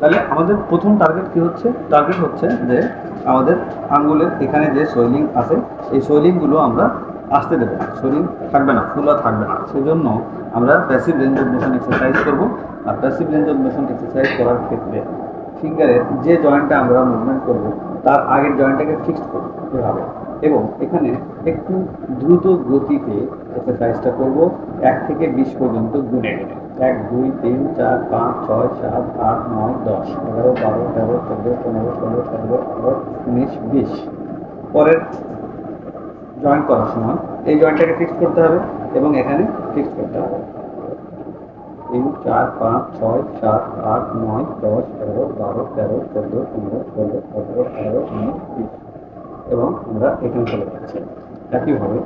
তাহলে আমাদের প্রথম টার্গেট কি হচ্ছে? টার্গেট হচ্ছে যে আমাদের আঙ্গুলের এখানে যে সোয়েলিং আছে, এই সোয়েলিংগুলো আমরা আসতে দেবো। সোয়েলিং থাকবে না, ফুলা থাকবে না। সেই জন্য আমরা passive range of motion exercise করব। আর passive range of motion exercise করার ক্ষেত্রে ফিঙ্গারের যে জয়েন্টটা আমরা মুভমেন্ট করব, তার আগের জয়েন্টটাকে ফিক্সড করব এভাবে। এবং এখানে একটু দ্রুত গতিতে এক্সারসাইজটা করব, এক থেকে বিশ পর্যন্ত গুনে গুনে এক, দুই, তিন, চার, পাঁচ, ছয়, সাত, আট, নয়, দশ, এগারো, বারো, তেরো, চোদ্দ, পনেরো, ষোলো, সতেরো, আঠারো, উনিশ, বিশ। পরের জয়েন করার সময় এই জয়েন্টটাকে ফিক্স করতে হবে এবং এখানে ফিক্স করতে হবে। তিন, চার, পাঁচ, ছয়, সাত, আট, নয়, দশ, এগারো, বারো, তেরো, চোদ্দ, পনেরো, ষোলো, সতেরো, আঠারো, উনিশ, বিশ। এবং আমরা এখানে চলে যাচ্ছি। একইভাবে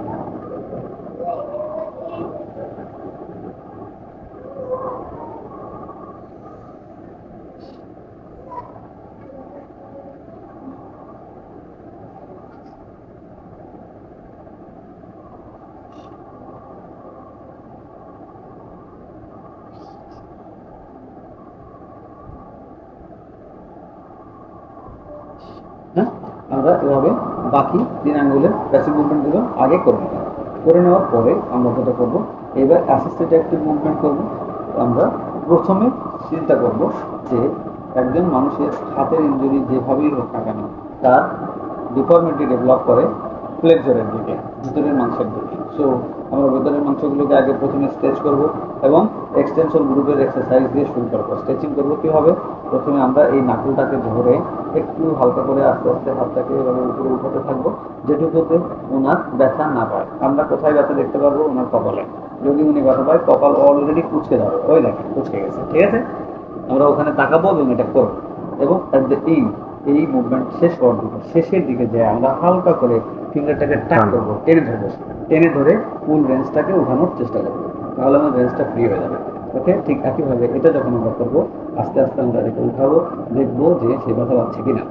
হ্যাঁ আমরা এভাবে বাকি তিন আঙ্গুলের প্যাসিভ মুভমেন্টগুলো আগে করে নেব করে নেওয়ার পরে আমরা যেটা করব, এবার অ্যাসিস্টেড অ্যাক্টিভ মুভমেন্ট করব। আমরা প্রথমে চিন্তা করব যে একজন মানুষের হাতের ইঞ্জুরি যেভাবেই হোক না কেন, তার ডিফর্মিটি ডেভেলপ করে ফ্লেক্সরের দিকে ভিতরের মাংসের দিকে। সো আমরা ভিতরের মাংসগুলোকে আগে প্রথমে স্ট্রেচ করব এবং এক্সটেনশন গ্রুপের এক্সারসাইজ দিয়ে শুরু করব। স্ট্রেচিং করব কীভাবে প্রথমে আমরা এই নাকুলটাকে ধরে একটু হালকা করে আস্তে আস্তে হাতটাকে এভাবে উপরে উঠাতে থাকব যেটুকুতে ওনার ব্যথা না পায়। আমরা কোথায় ব্যথা দেখতে পারব? ওনার কপালে। যদি উনি ব্যথা পায় কপাল অলরেডি কুচকে যাবে। ওই দেখেন কুচকে গেছে। ঠিক আছে? আমরা ওখানে তাকাবো এবং এটা করব। এবং অ্যাট দ্য end, এই মুভমেন্ট শেষ হওয়ার দিকে শেষের দিকে যে আমরা হালকা করে ফিঙ্গারটাকে টাক করব টেনে ধরবো টেনে ধরে ফুল রেঞ্জটাকে উঠানোর চেষ্টা করব তাহলে আমার রেঞ্জটা ফ্রি হয়ে যাবে। ওকে ঠিক একইভাবে এটা যখন আমরা করব আস্তে আস্তে আমরা এটা উঠাবো দেখব যে সে ব্যথা পাচ্ছে কিনা।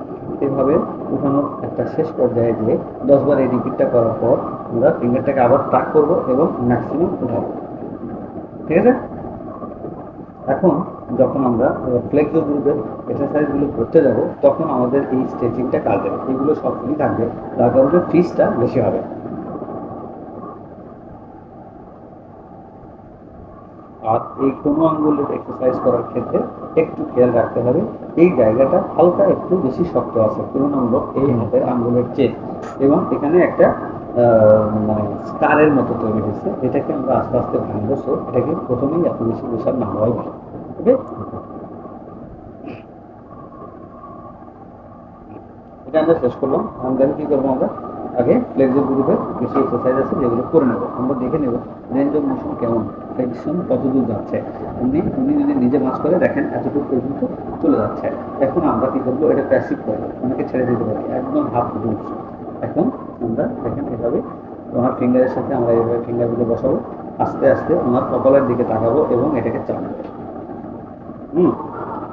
এভাবে উঠানোর একটা শেষ পর্যায়ে যে দশবার এই রিপিটটা করার পর আমরা ফিঙ্গারটাকে আবার টাক করব এবং ম্যাক্সিমাম উঠাবো। ঠিক আছে? এখন যখন আমরা ফ্লেক্সো গ্রুপের এক্সারসাইজগুলো করতে যাব, তখন আমাদের এই স্ট্রেচিংটা কাজ দেবে এগুলো সবসময় থাকবে তার কারণে ফিসটা বেশি হবে। আর এই কোনো আঙ্গুলের এক্সারসাইজ করার ক্ষেত্রে একটু খেয়াল রাখতে হবে, এই জায়গাটা হালকা একটু বেশি শক্ত আছে। তুলনামূলক এই হাতের আঙ্গুলের চেয়ে। এবং এখানে একটা মানে স্কারের মতো তৈরি হয়েছে। এটাকে আমরা আস্তে আস্তে ভাঙবো। সো এটাকে প্রথমেই এত বেশি প্রেশার না হওয়াই ভালো। ওকে এটা আমরা শেষ করলাম। দেন কি করব আমরা? আগে ফ্লেক্সিবল গ্রুপের কিছু এক্সারসাইজ আছে যেগুলো করে নেব। আমরা দেখে নেব রেঞ্জ অফ মোশন কেমন ফ্লেক্সন কত দূর যাচ্ছে। উনি উনি যদি নিজে মাছ করে দেখেন এতটুকু পর্যন্ত চলে যাচ্ছে। এখন আমরা কি করব? এটা প্যাসিভ করব ওনাকে ছেড়ে দিতে পারি। একদম হাফ লুজ এখন আমরা দেখেন এভাবে ওনার ফিঙ্গারের সাথে আমরা এইভাবে ফিঙ্গারগুলো বসাবো, আস্তে আস্তে ওনার কপালের দিকে তাকাবো এবং এটাকে চালাবো হুম?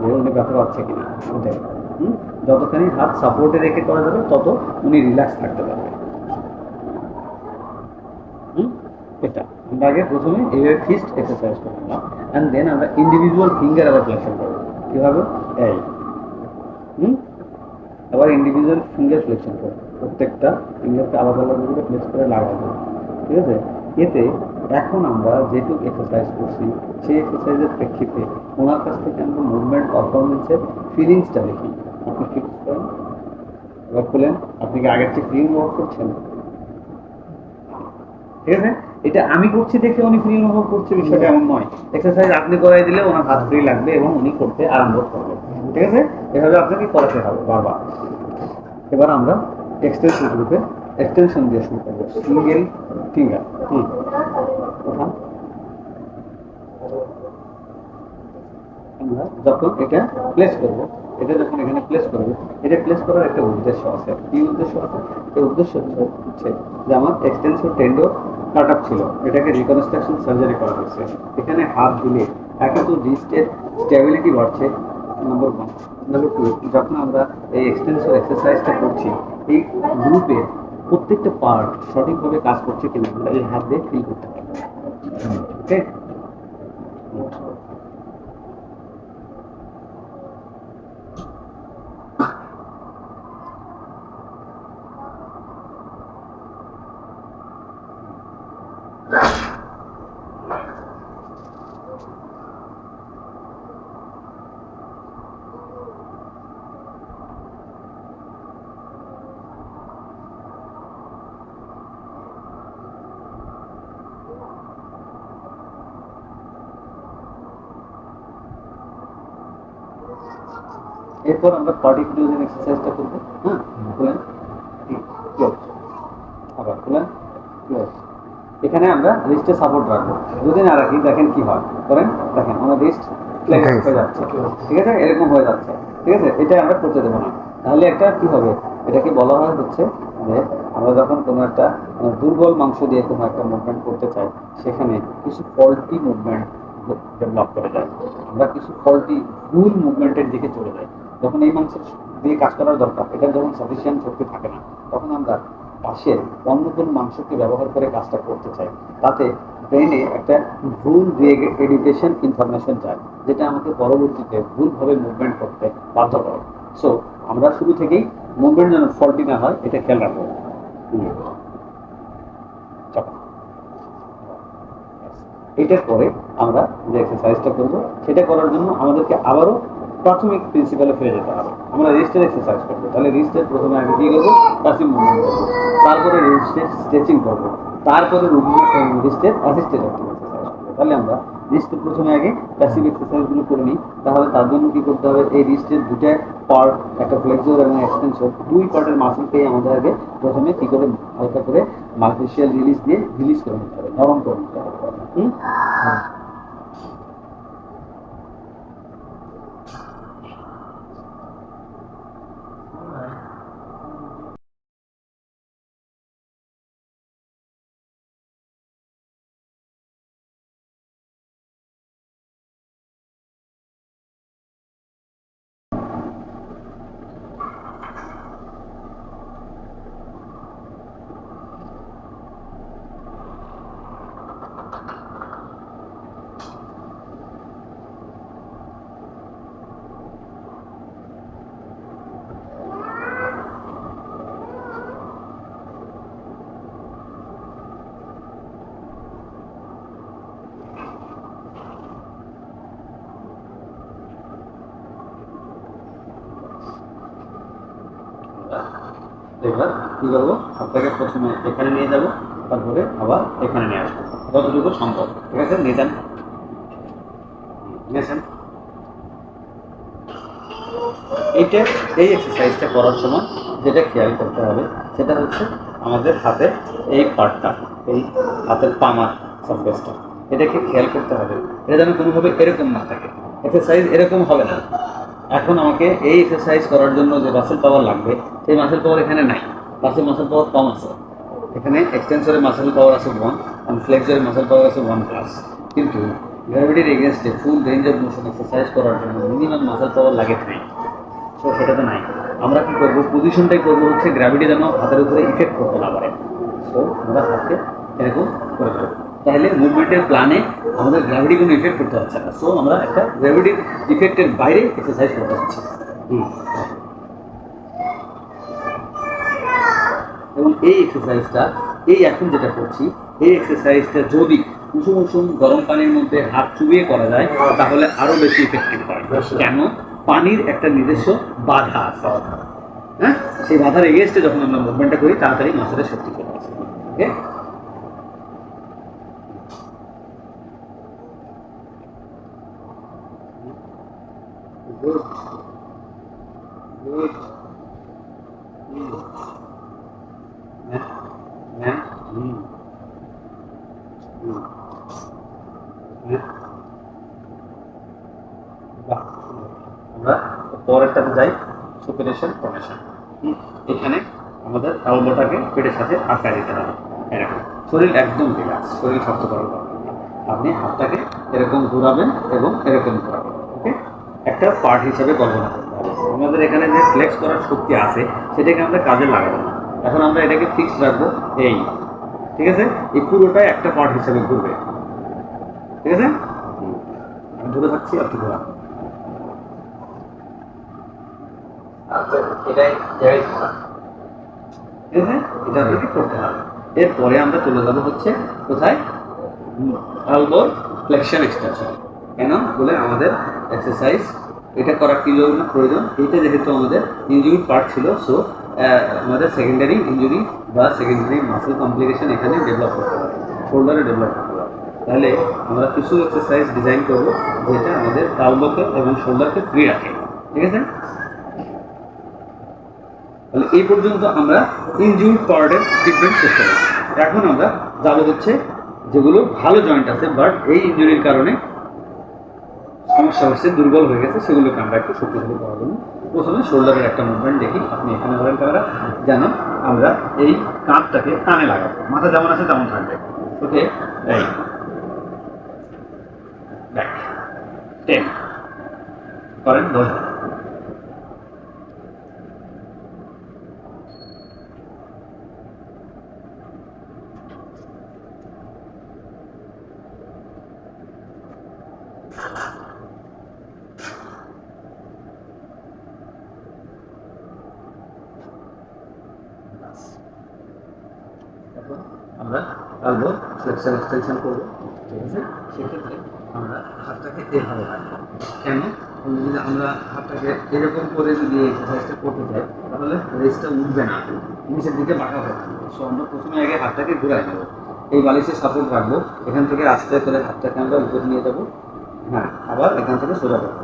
উনি ব্যথা পাচ্ছে কিনা? ওটাই। হুম? যতখানি হাত সাপোর্টে রেখে করা যাবে, তত উনি রিল্যাক্স থাকতে পারবে। হুম? এটা। আমরা আগে প্রথমে এইভাবে ফিস্ট এক্সারসাইজ করলাম অ্যান্ড দেন আমরা ইন্ডিভিজুয়াল ফিঙ্গার আবার ফ্লেকশন করব। কীভাবে এই। আবার ইন্ডিভিজুয়াল ফিঙ্গার ফ্লেকশন করে। প্রত্যেকটা ফিঙ্গারকে আলাদা আলাদা করে ফ্লেক্স করে লাগাবো। ঠিক আছে? এতে এখন আমরা যেটুকু এক্সারসাইজ করছি, সেই এক্সারসাইজের প্রেক্ষিতে ওনার কাছ থেকে আমরা মুভমেন্ট পারফরমেন্সের ফিলিংসটা দেখি। আপনি ফিক্স করেন এবার খুলেন আপনি কি আগের চেয়ে ফ্রি অনুভব করছেন? ঠিক আছে? এটা আমি করছি দেখে উনি ফ্রি অনুভব করছে, বিষয়টা এমন নয়। এক্সারসাইজ আপনি করাই দিলে ওনার হাত ফ্রি লাগবে এবং উনি করতে আরম্ভ করবে ঠিক আছে? এভাবে আপনাকে করাতে হবে বারবার। এবার আমরা এক্সটেনশন গ্রুপে এক্সটেনশন দিয়ে শুরু করব। সিঙ্গেল ফিঙ্গার আমরা যখন এটা প্লেস করব, এটা যখন এখানে প্লেস করব, এটা প্লেস করার একটা উদ্দেশ্য আছে। কি উদ্দেশ্য আছে? এই উদ্দেশ্য হচ্ছে যে আমার এক্সটেন্সর টেন্ডর কাট আপ ছিল। এটাকে রিকনস্ট্রাকশন সার্জারি করা হয়েছে। এখানে হাত দিলে একে তো রিস্টের স্টেবিলিটি বাড়ছে নম্বর ওয়ান নাম্বার টু যখন আমরা এই এক্সটেন্সর এক্সারসাইজটা করছি এই গ্রুপে প্রত্যেকটা পার্ট সঠিকভাবে কাজ করছে কিনা আমরা এই হাত দিয়ে ফিল করতে পারি ওকে এরপর আমরা পার্টি পার্টিকুলার এক্সারসাইজটা করব। হ্যাঁ? খুলেন ক্লোজ আবার খুলেন ক্লোজ এখানে আমরা রিস্টে সাপোর্ট রাখব। যদি না রাখি দেখেন কি হয়। করেন? দেখেন আমার রিস্ট হয়ে যাচ্ছে। ঠিক আছে? এরকম হয়ে যাচ্ছে। ঠিক আছে? এটা আমরা করতে দেবো না। তাহলে একটা কি হবে? এটাকে বলা হয় হচ্ছে যে আমরা যখন কোনো একটা দুর্বল মাংস দিয়ে কোনো একটা মুভমেন্ট করতে চাই সেখানে কিছু ফল্টি মুভমেন্ট ডেভেলপ করে যায় আমরা কিছু ফল্টি ভুল মুভমেন্টের দিকে চলে যাই। যখন এই মাংসের দিয়ে কাজ করার দরকার, এটা যখন সাফিসিয়েন্ট শক্তি থাকে না, তখন আমরা পাশের অন্য কোনো মাংসকে ব্যবহার করে কাজটা করতে চাই। তাতে ব্রেনে একটা ভুল এডুকেশন ইনফরমেশন যায়, যেটা আমাকে পরবর্তীতে ভুলভাবে মুভমেন্ট করতে বাধ্য করে। সো আমরা শুরু থেকেই মুভমেন্ট যেন ফল্টি না হয়, এটা খেয়াল রাখব। এটার পরে আমরা যে এক্সারসাইজটা করব, সেটা করার জন্য আমাদেরকে আবারও প্রাথমিক প্রিন্সিপালে ফিরে যেতে হবে। আমরা রিস্টের এক্সারসাইজ করব। তাহলে রেজিস্টার প্রথমে আগে কি করব? প্যাসিভ মুভমেন্ট করব। তারপরে রিস্টের স্ট্রেচিং করব। তারপরে রিস্টের অ্যাসিস্টেড এক্সারসাইজ করব। তাহলে আমরা রিস্টের প্রথমে আগে প্যাসিভ এক্সারসাইজগুলো করে নিই। তাহলে তার জন্য কী করতে হবে? এই রিস্টের দুটা পার্ট একটা ফ্লেক্সর এবং এক্সটেনসর দুই পার্টের মাসেলকেই আমাদের আগে প্রথমে কী করে হালকা করে মার্কেশিয়াল রিলিজ দিয়ে রিলিজ করে নিতে হবে, নরম করে নিতে হবে। এবার কি করব? আপনাকে প্রথমে এখানে নিয়ে যাব, তারপরে আবার এখানে নিয়ে আসব। যতটুকু সম্ভব, ঠিক আছে? নিয়ে যান। এইটা, এই এক্সারসাইজটা করার সময় যেটা খেয়াল করতে হবে, সেটা হচ্ছে আমাদের হাতের এই পার্টটা এই হাতের পামার সারফেসটা এটাকে খেয়াল করতে হবে। এটা যেন কোনোভাবে এরকম না থাকে। এক্সারসাইজ এরকম হবে না। এখন আমাকে এই এক্সারসাইজ করার জন্য যে মাসেল পাওয়ার লাগবে, সেই মাসেল পাওয়ার এখানে নাই। পাশে মাসেল পাওয়ার কম আছে। এখানে এক্সটেন্সরের মাসেল পাওয়ার আছে ওয়ান আর ফ্লেক্সরের মাসেল পাওয়ার আছে ওয়ান প্লাস কিন্তু গ্র্যাভিটির এগেনস্টে full range of motion exercise করার জন্য মিনিমাম মাসেল পাওয়ার লাগে থ্রি সো সেটা তো নাই। আমরা কি করব? পজিশনটাই করব হচ্ছে গ্র্যাভিটি যেন হাতের উপরে ইফেক্ট করতে না পারে। সো আমরা হাতকে এরকম করে দেবো তাহলে মুভমেন্টের প্ল্যানে আমাদের গ্র্যাভিটি কোনো ইফেক্ট করতে হচ্ছে না। সো আমরা একটা গ্র্যাভিটির ইফেক্টের বাইরে এক্সারসাইজ করতে হুম। এবং এই এক্সারসাইজটা এই এখন যেটা করছি এই এক্সারসাইজটা যদি কুসুম উষুম গরম পানির মধ্যে হাত চুবিয়ে করা যায় তাহলে আরও বেশি ইফেক্টিভ হয়। কেন? পানির একটা নিজস্ব বাধা আছে। হ্যাঁ? সেই বাধার এগেনস্টে যখন আমরা মুভমেন্টটা করি তাড়াতাড়ি মাসেলের শক্তি চলে আসে। হুম হুম হ্যাঁ বাহ আমরা পরেরটাতে যাই সুপিরেশন ফর্মেশন এখানে আমাদের এলবোটাকে পেটের সাথে আটকায় দিতে হবে। এরকম শরীর একদম রিল্যাক্স শরীর শক্ত করার আপনি হাতটাকে এরকম ঘুরাবেন এবং এরকম ঘুরাবেন ওকে একটা পার্ট হিসেবে কল্পনা করতে হবে। আমাদের এখানে যে ফ্লেক্স করার শক্তি আছে সেটাকে আমরা কাজে লাগাবো। এখন আমরা এটাকে ফিক্স রাখব এই। ঠিক আছে? এই পুরোটাই একটা পার্ট হিসেবে ঘুরবে। ঠিক আছে? আমি ধরে থাকছি আপনি ঘোরা আচ্ছা ঠিক আছে? এটা আপনাকে করতে হবে। এরপরে আমরা চলে যাব হচ্ছে কোথায়? এলবোর ফ্লেকশন এক্সটেনশন কেন? বলে আমাদের এক্সারসাইজ এটা করা কি জন্য প্রয়োজন? এটা যেহেতু আমাদের ইঞ্জুরি পার্ট ছিল সো আমাদের সেকেন্ডারি ইঞ্জুরি বা সেকেন্ডারি মাসেল কমপ্লিকেশন এখানে ডেভেলপ করতে পারে শোল্ডারে ডেভেলপ করতে পারে তাহলে আমরা কিছু এক্সারসাইজ ডিজাইন করব, যেটা আমাদের টাউলকে এবং শোল্ডারকে ফ্রি রাখে, ঠিক আছে? তাহলে এই পর্যন্ত আমরা ইনজুরি পার্টের ট্রিটমেন্ট শেষ করলাম। এখন আমরা যাব হচ্ছে যেগুলো ভালো জয়েন্ট আছে বাট এই ইনজুরির কারণে সমস্যা হচ্ছে দুর্বল হয়ে গেছে, সেগুলোকে আমরা একটু শক্তিশালী করার জন্য প্রথমে শোল্ডারের একটা মুভমেন্ট দেখি, আপনি এখানে ধরেন ক্যামেরা, যেন আমরা এই কাঁধটাকে কানে লাগাবো। মাথা যেমন আছে তেমন থাকবে। ওকে? টেন। করেন দশ এখন এলবো ফ্লেক্সর এক্সটেনশন করব। ঠিক আছে? সেক্ষেত্রে আমরা হাতটাকে এভাবে রাখব। কেন? যদি আমরা হাতটাকে এরকম করে যদি এক্সারসাইজটা করতে চাই তাহলে রেসটা উঠবে না। নিচের দিকে বাঁকা থাকবে। সো আমরা প্রথমে আগে হাতটাকে ঘুরাই নেব। এই বালিশে সাপোর্ট রাখব। এখান থেকে আস্তে করে হাতটাকে আমরা উপরে নিয়ে যাব। হ্যাঁ আবার এখান থেকে সোজা করব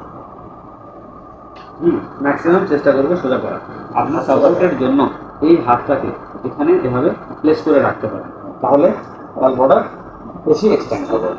হুম ম্যাক্সিমাম চেষ্টা করব সোজা করা আপনার সাপোর্টের জন্য এই হাতটাকে এখানে এভাবে প্লেস করে রাখতে পারেন। তাহলে তার বর্ডার বেশি এক্সটেন্ড হবে।